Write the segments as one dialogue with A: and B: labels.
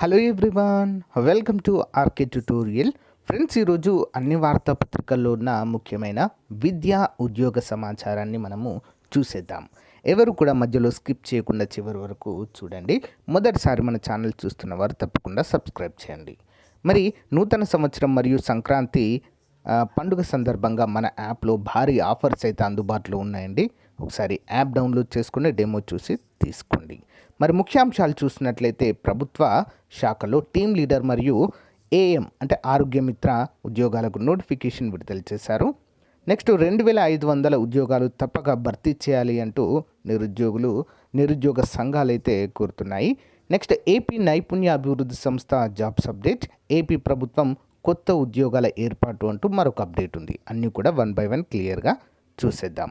A: Hello everyone welcome to RK tutorial friends ఈరోజు అన్ని వార్తాపత్రికల్లో ఉన్న ముఖ్యమైన విద్యా ఉద్యోగ సమాచారాన్ని మనము చూసేద్దాం. ఎవరు కూడా మధ్యలో స్కిప్ చేయకుండా చివరి వరకు చూడండి. మొదటిసారి మన ఛానల్ చూస్తున్న వారు తప్పకుండా సబ్స్క్రైబ్ చేయండి. మరి నూతన సంవత్సరం మరియు సంక్రాంతి పండుగ సందర్భంగా మన యాప్లో భారీ ఆఫర్స్ అయితే అందుబాటులో ఉన్నాయండి. ఒకసారి యాప్ డౌన్లోడ్ చేసుకుని డెమో చూసి తీసుకోండి. మరి ముఖ్యాంశాలు చూసినట్లయితే ప్రభుత్వ శాఖలో టీం లీడర్ మరియు ఏఎం అంటే ఆరోగ్య మిత్ర ఉద్యోగాలకు నోటిఫికేషన్ విడుదల చేశారు. నెక్స్ట్ రెండు వేల ఐదు వందల ఉద్యోగాలు తప్పక భర్తీ చేయాలి అంటూ నిరుద్యోగులు నిరుద్యోగ సంఘాలు అయితే కోరుతున్నాయి. నెక్స్ట్ ఏపీ నైపుణ్య అభివృద్ధి సంస్థ జాబ్స్ అప్డేట్ ఏపీ ప్రభుత్వం కొత్త ఉద్యోగాల ఏర్పాటు అంటూ మరొక అప్డేట్ ఉంది. అన్నీ కూడా వన్ బై వన్ క్లియర్గా చూసేద్దాం.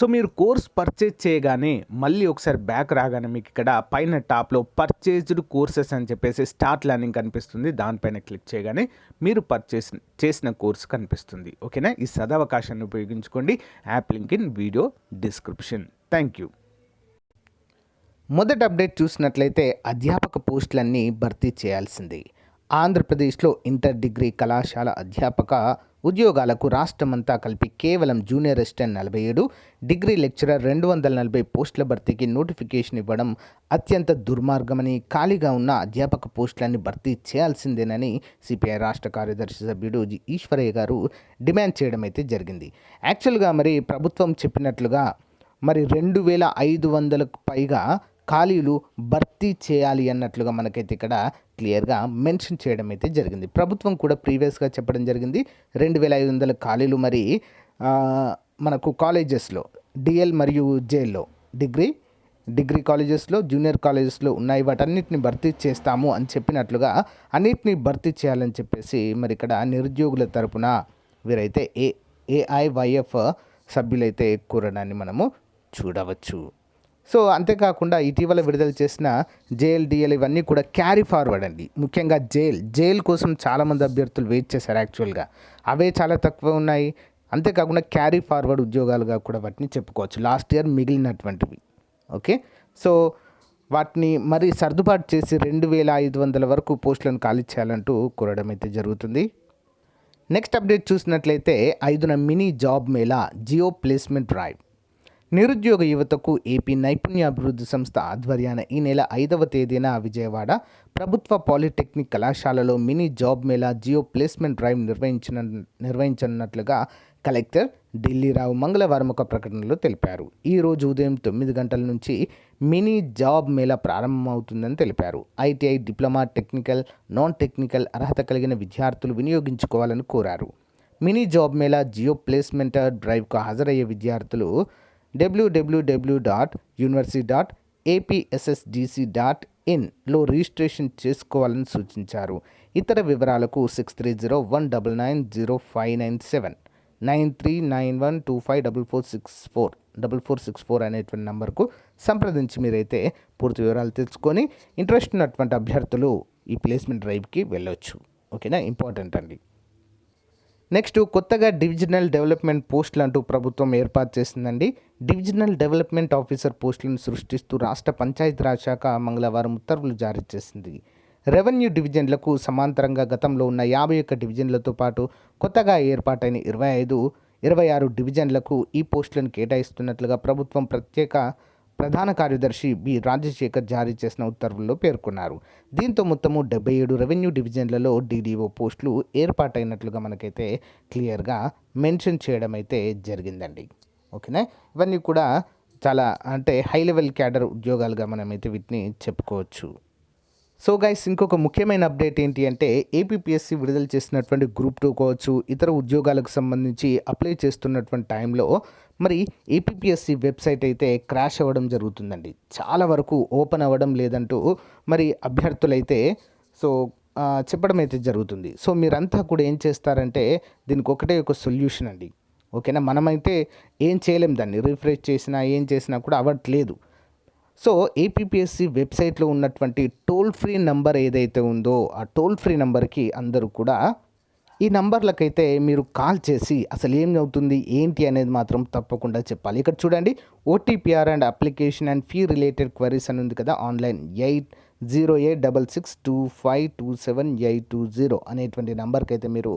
A: సో మీరు కోర్స్ పర్చేజ్ చేయగానే మళ్ళీ ఒకసారి బ్యాక్ రాగానే మీకు ఇక్కడ పైన టాప్లో పర్చేజ్డ్ కోర్సెస్ అని చెప్పేసి స్టార్ట్ లెర్నింగ్ కనిపిస్తుంది. దానిపైన క్లిక్ చేయగానే మీరు పర్చేస్ చేసిన కోర్స్ కనిపిస్తుంది. ఓకేనా? ఈ సదవకాశాన్ని ఉపయోగించుకోండి. App link in video description. Thank you. మొదటి అప్డేట్ చూసినట్లయితే అధ్యాపక పోస్టులన్నీ భర్తీ చేయాల్సింది. ఆంధ్రప్రదేశ్లో ఇంటర్ డిగ్రీ కళాశాల అధ్యాపక ఉద్యోగాలకు రాష్ట్రమంతా కలిపి కేవలం జూనియర్ అసిస్టెంట్ నలభై ఏడు డిగ్రీ లెక్చరర్ రెండు వందల నలభై పోస్టుల భర్తీకి నోటిఫికేషన్ ఇవ్వడం అత్యంత దుర్మార్గమని ఖాళీగా ఉన్న అధ్యాపక పోస్టులన్నీ భర్తీ చేయాల్సిందేనని సిపిఐ రాష్ట్ర కార్యదర్శి సభ్యుడు ఈశ్వరయ్య గారు డిమాండ్ చేయడం అయితే జరిగింది. యాక్చువల్గా మరి ప్రభుత్వం చెప్పినట్లుగా మరి రెండు వేల ఐదు వందలకు పైగా ఖాళీలు భర్తీ చేయాలి అన్నట్లుగా మనకైతే ఇక్కడ క్లియర్గా మెన్షన్ చేయడం అయితే జరిగింది. ప్రభుత్వం కూడా ప్రీవియస్గా చెప్పడం జరిగింది. రెండు వేల ఐదు వందల ఖాళీలు మరి మనకు కాలేజెస్లో డిఎల్ మరియు జేల్లో డిగ్రీ డిగ్రీ కాలేజెస్లో జూనియర్ కాలేజెస్లో ఉన్నాయి. వాటన్నిటిని భర్తీ చేస్తాము అని చెప్పినట్లుగా అన్నిటినీ భర్తీ చేయాలని చెప్పేసి మరి ఇక్కడ నిరుద్యోగుల తరపున వీరైతే ఏ ఏఐవైఎఫ్ సభ్యులైతే కోరడాన్ని మనము చూడవచ్చు. సో అంతేకాకుండా ఇటీవల విడుదల చేసిన జేఎల్ డిఎల్ ఇవన్నీ కూడా క్యారీ ఫార్వర్డ్ అండి. ముఖ్యంగా జైల్ జైల్ కోసం చాలామంది అభ్యర్థులు వెయిట్ చేశారు యాక్చువల్గా అవే చాలా తక్కువ ఉన్నాయి. అంతేకాకుండా క్యారీ ఫార్వర్డ్ ఉద్యోగాలుగా కూడా వాటిని చెప్పుకోవచ్చు. లాస్ట్ ఇయర్ మిగిలినటువంటివి. ఓకే? సో వాటిని మరి సర్దుబాటు చేసి రెండు వేల ఐదు వందల వరకు పోస్టులను ఖాళీ చేయాలంటూ కోరడం అయితే జరుగుతుంది. నెక్స్ట్ అప్డేట్ చూసినట్లయితే ఐదున mini job mela Jio placement drive నిరుద్యోగ యువతకు ఏపీ నైపుణ్యాభివృద్ధి సంస్థ ఆధ్వర్యాన ఈ నెల ఐదవ తేదీన విజయవాడ ప్రభుత్వ పాలిటెక్నిక్ కళాశాలలో mini job mela Jio placement drive నిర్వహించిన నిర్వహించనున్నట్లుగా కలెక్టర్ ఢిల్లీరావు మంగళవారం ఒక ప్రకటనలో తెలిపారు. ఈ రోజు ఉదయం తొమ్మిది గంటల నుంచి మినీ జాబ్ మేళా ప్రారంభమవుతుందని తెలిపారు. ITI diploma technical non technical అర్హత కలిగిన విద్యార్థులు వినియోగించుకోవాలని కోరారు. Mini job mela Jio placement డ్రైవ్కు హాజరయ్యే విద్యార్థులు డబ్ల్యూడబ్ల్యూడబ్ల్యూ dot university dot APSSDC dot ఇన్లో registration చేసుకోవాలని సూచించారు. ఇతర వివరాలకు six three zero one double nine zero five nine seven nine three nine one two five double four six four double four six four అనేటువంటి నెంబర్కు సంప్రదించి మీరైతే పూర్తి వివరాలు తెలుసుకొని ఇంట్రెస్ట్ ఉన్నటువంటి అభ్యర్థులు ఈ ప్లేస్మెంట్ డ్రైవ్కి వెళ్ళొచ్చు. ఓకేనా? ఇంపార్టెంట్ అండి. నెక్స్ట్ కొత్తగా డివిజనల్ డెవలప్మెంట్ పోస్టులు అంటూ ప్రభుత్వం ఏర్పాటు చేసిందండి. డివిజనల్ డెవలప్మెంట్ ఆఫీసర్ పోస్టులను సృష్టిస్తూ రాష్ట్ర పంచాయతీరాజ్ శాఖ మంగళవారం ఉత్తర్వులు జారీ చేసింది. రెవెన్యూ డివిజన్లకు సమాంతరంగా గతంలో ఉన్న యాభై ఒక్క డివిజన్లతో పాటు కొత్తగా ఏర్పాటైన ఇరవై ఐదు ఇరవై ఆరు డివిజన్లకు ఈ పోస్టులను కేటాయిస్తున్నట్లుగా ప్రభుత్వం ప్రత్యేక ప్రధాన కార్యదర్శి బి రాజశేఖర్ జారీ చేసిన ఉత్తర్వుల్లో పేర్కొన్నారు. దీంతో మొత్తము డెబ్బై ఏడు రెవెన్యూ డివిజన్లలో డీడీఓ పోస్టులు ఏర్పాటైనట్లుగా మనకైతే క్లియర్గా మెన్షన్ చేయడం అయితే జరిగిందండి. ఓకేనా? ఇవన్నీ కూడా చాలా అంటే హై లెవెల్ క్యాడర్ ఉద్యోగాలుగా మనమైతే వీటిని చెప్పుకోవచ్చు. సో గైస్ ఇంకొక ముఖ్యమైన అప్డేట్ ఏంటి అంటే ఏపీపీఎస్సీ విడుదల చేసినటువంటి గ్రూప్ టూ కావచ్చు ఇతర ఉద్యోగాలకు సంబంధించి అప్లై చేస్తున్నటువంటి టైంలో మరి ఏపీఎస్సి వెబ్సైట్ అయితే క్రాష్ అవ్వడం జరుగుతుందండి. చాలా వరకు ఓపెన్ అవ్వడం లేదంటూ మరి అభ్యర్థులైతే సో చెప్పడం అయితే జరుగుతుంది. సో మీరంతా కూడా ఏం చేస్తారంటే దీనికి ఒకటే ఒక సొల్యూషన్ అండి. ఓకేనా? మనమైతే ఏం చేయలేం దాన్ని. రిఫ్రెష్ చేసినా ఏం చేసినా కూడా అవ్వట్లేదు. సో ఏపీపీఎస్సి వెబ్సైట్లో ఉన్నటువంటి టోల్ ఫ్రీ నంబర్ ఏదైతే ఉందో ఆ టోల్ ఫ్రీ నంబర్కి అందరూ కూడా ఈ నంబర్లకైతే మీరు కాల్ చేసి అసలు ఏం అవుతుంది ఏంటి అనేది మాత్రం తప్పకుండా చెప్పాలి. ఇక్కడ చూడండి OTPR and application and fee related queries అని ఉంది కదా online eight zero eight double six two five two seven eight two zero అనేటువంటి నెంబర్కి అయితే మీరు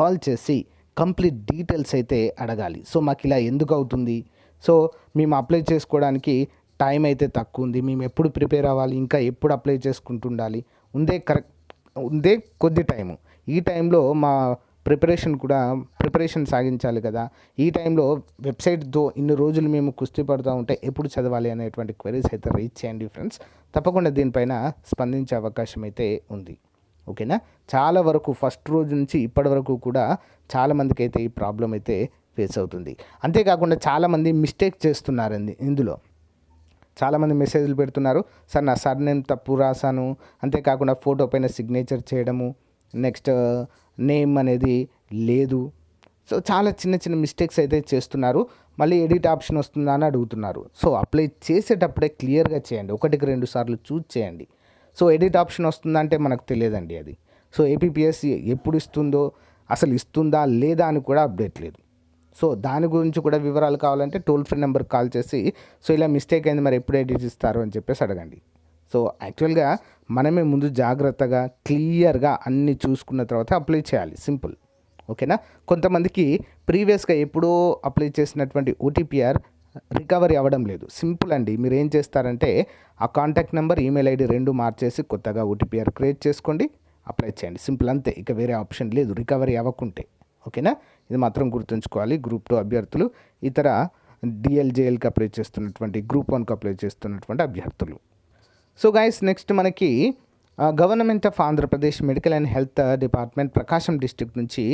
A: కాల్ చేసి కంప్లీట్ డీటెయిల్స్ అయితే అడగాలి. సో మాకు ఇలా ఎందుకు అవుతుంది? సో మేము అప్లై చేసుకోవడానికి టైం అయితే తక్కువ ఉంది. మేము ఎప్పుడు ప్రిపేర్ అవ్వాలి? ఇంకా ఎప్పుడు అప్లై చేసుకుంటుండాలి ఉందే కరెక్ట్ ఉందే కొద్ది టైము. ఈ టైంలో మా ప్రిపరేషన్ కూడా ప్రిపరేషన్ సాగించాలి కదా. ఈ టైంలో వెబ్సైట్తో ఇన్ని రోజులు మేము కుస్తీ పడుతూ ఉంటే ఎప్పుడు చదవాలి అనేటువంటి క్వరీస్ అయితే రీచ్ చేయండి ఫ్రెండ్స్. తప్పకుండా దీనిపైన స్పందించే అవకాశం అయితే ఉంది. ఓకేనా? చాలా వరకు ఫస్ట్ రోజు నుంచి ఇప్పటి వరకు కూడా చాలామందికి అయితే ఈ ప్రాబ్లం అయితే ఫేస్ అవుతుంది. అంతేకాకుండా చాలామంది మిస్టేక్ చేస్తున్నారండి ఇందులో. చాలామంది మెసేజ్లు పెడుతున్నారు. సార్ నా సర్ నేమ్ తప్పు రాశాను. అంతేకాకుండా ఫోటో పైన సిగ్నేచర్ చేయడము. నెక్స్ట్ నేమ్ అనేది లేదు. సో చాలా చిన్న చిన్న మిస్టేక్స్ అయితే చేస్తున్నారు. మళ్ళీ ఎడిట్ ఆప్షన్ వస్తుందా అని అడుగుతున్నారు. సో అప్లై చేసేటప్పుడే క్లియర్గా చేయండి. ఒకటికి రెండు సార్లు చూజ్ చేయండి. సో ఎడిట్ ఆప్షన్ వస్తుందంటే మనకు తెలియదండి అది. సో ఏపీపీఎస్సి ఎప్పుడు ఇస్తుందో అసలు ఇస్తుందా లేదా అని కూడా అప్డేట్ లేదు. సో దాని గురించి కూడా వివరాలు కావాలంటే టోల్ ఫ్రీ నెంబర్కి కాల్ చేసి సో ఇలా మిస్టేక్ అయింది మరి ఎప్పుడు ఎడిట్ ఇస్తారు? అని చెప్పేసి అడగండి. సో యాక్చువల్గా మనమే ముందు జాగ్రత్తగా క్లియర్గా అన్ని చూసుకున్న తర్వాత అప్లై చేయాలి. సింపుల్. ఓకేనా? కొంతమందికి ప్రీవియస్గా ఎప్పుడో అప్లై చేసినటువంటి ఓటీపీఆర్ రికవరీ అవ్వడం లేదు. సింపుల్ అండి. మీరు ఏం చేస్తారంటే ఆ కాంటాక్ట్ నెంబర్ ఈమెయిల్ ఐడి రెండు మార్చేసి కొత్తగా ఓటీపీఆర్ క్రియేట్ చేసుకోండి అప్లై చేయండి. సింపుల్ అంతే. ఇక వేరే ఆప్షన్ లేదు. రికవరీ అవ్వకుంటే. ఓకేనా? ఇది మాత్రం గుర్తుంచుకోవాలి. గ్రూప్ టూ అభ్యర్థులు ఇతర డిఎల్జేఎల్కి అప్లై చేస్తున్నటువంటి గ్రూప్ వన్కి అప్లై చేస్తున్నటువంటి అభ్యర్థులు. సో గైస్ నెక్స్ట్ మనకి government of Andhra Pradesh medical and health department Prakasam district నుంచి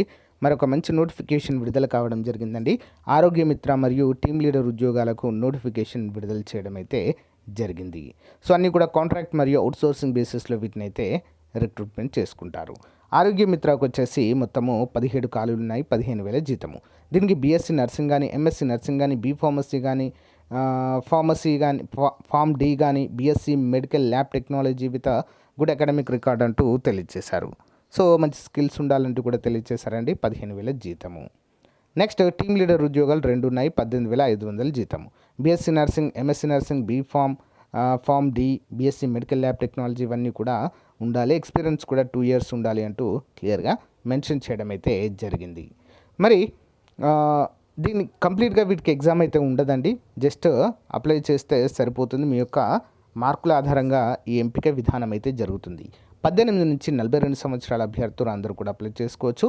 A: మరొక మంచి నోటిఫికేషన్ విడుదల కావడం జరిగిందండి. ఆరోగ్య మిత్ర మరియు టీమ్ లీడర్ ఉద్యోగాలకు నోటిఫికేషన్ విడుదల చేయడం అయితే జరిగింది. సో అన్నీ కూడా కాంట్రాక్ట్ మరియు అవుట్సోర్సింగ్ బేసిస్లో వీటిని అయితే రిక్రూట్మెంట్ చేసుకుంటారు. ఆరోగ్య మిత్రకు వచ్చేసి మొత్తము పదిహేడు ఖాళీలు ఉన్నాయి పదిహేను వేల జీతము. దీనికి బీఎస్సీ నర్సింగ్ కానీ ఎంఎస్సీ నర్సింగ్ కానీ బీ ఫార్మసీ కానీ ఫార్మసీ కానీ ఫామ్ డి కానీ BSc medical lab technology with good academic record అంటూ తెలియజేశారు. సో మంచి స్కిల్స్ ఉండాలంటూ కూడా తెలియజేశారండి. పదిహేను వేల జీతము. నెక్స్ట్ టీమ్ లీడర్ ఉద్యోగాలు రెండు ఉన్నాయి. పద్దెనిమిది వేల ఐదు వందల జీతము. BSc nursing MSc nursing B pharm pharm D BSc medical lab technology ఇవన్నీ కూడా ఉండాలి. ఎక్స్పీరియన్స్ కూడా టూ ఇయర్స్ ఉండాలి అంటూ క్లియర్గా మెన్షన్ చేయడం అయితే జరిగింది. మరి దీన్ని కంప్లీట్గా వీటికి ఎగ్జామ్ అయితే ఉండదండి. జస్ట్ అప్లై చేస్తే సరిపోతుంది. మీ యొక్క మార్కుల ఆధారంగా ఈ ఎంపిక విధానం అయితే జరుగుతుంది. పద్దెనిమిది నుంచి నలభై రెండు సంవత్సరాల అభ్యర్థులు అందరూ కూడా అప్లై చేసుకోవచ్చు.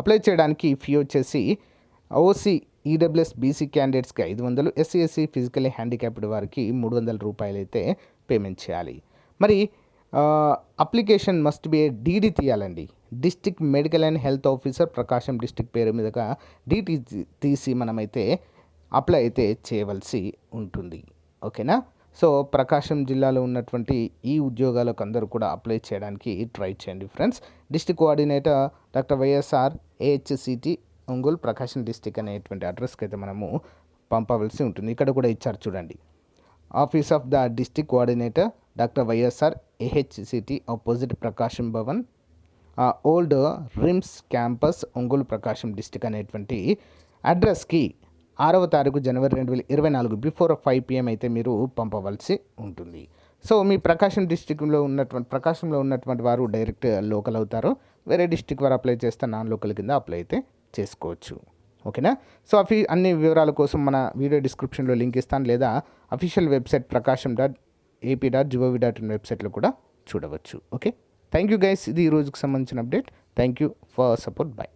A: అప్లై చేయడానికి ఫీ వచ్చేసి ఓసీ ఈడబ్ల్యూఎస్ బీసీ క్యాండిడేట్స్కి ఐదు వందలు ఎస్సీ ఎస్సీ ఫిజికల్లీ హ్యాండిక్యాప్డ్ వారికి మూడు వందల రూపాయలు అయితే పేమెంట్ చేయాలి. మరి application must be a DD తీయాలండి. District medical and health officer Prakasam district పేరు మీదుగా డీటీ తీసి మనమైతే అప్లై అయితే చేయవలసి ఉంటుంది. ఓకేనా? సో ప్రకాశం జిల్లాలో ఉన్నటువంటి ఈ ఉద్యోగాలకు అందరూ కూడా అప్లై చేయడానికి ట్రై చేయండి friends. District coordinator doctor YSR AHCT Ongole Prakasam district అనేటువంటి అడ్రస్కి అయితే మనము పంపవలసి ఉంటుంది. ఇక్కడ కూడా ఇచ్చారు చూడండి. Office of the district coordinator doctor YSR AHCT opposite Prakasam Bhavan old RIMS campus Ongole Prakasam district అనేటువంటి అడ్రస్కి ఆరవ తారీఖు జనవరి రెండు వేల ఇరవై నాలుగు బిఫోర్ ఫైవ్ పిఎం అయితే మీరు పంపవలసి ఉంటుంది. సో మీ ప్రకాశం డిస్టిక్లో ఉన్నటువంటి ప్రకాశంలో ఉన్నటువంటి వారు డైరెక్ట్ లోకల్ అవుతారు. వేరే డిస్టిక్ వారు అప్లై చేస్తే నాన్ లోకల్ కింద అప్లై అయితే చేసుకోవచ్చు. ఓకేనా? సో అఫీ అన్ని వివరాల కోసం మన వీడియో డిస్క్రిప్షన్లో లింక్ ఇస్తాను. లేదా official website Prakasam dot AP dot GOV dot in వెబ్సైట్లో కూడా చూడవచ్చు. ఓకే? థ్యాంక్ యూ గైస్ ఇది ఈ రోజుకి సంబంధించిన update. Thank you for support. Bye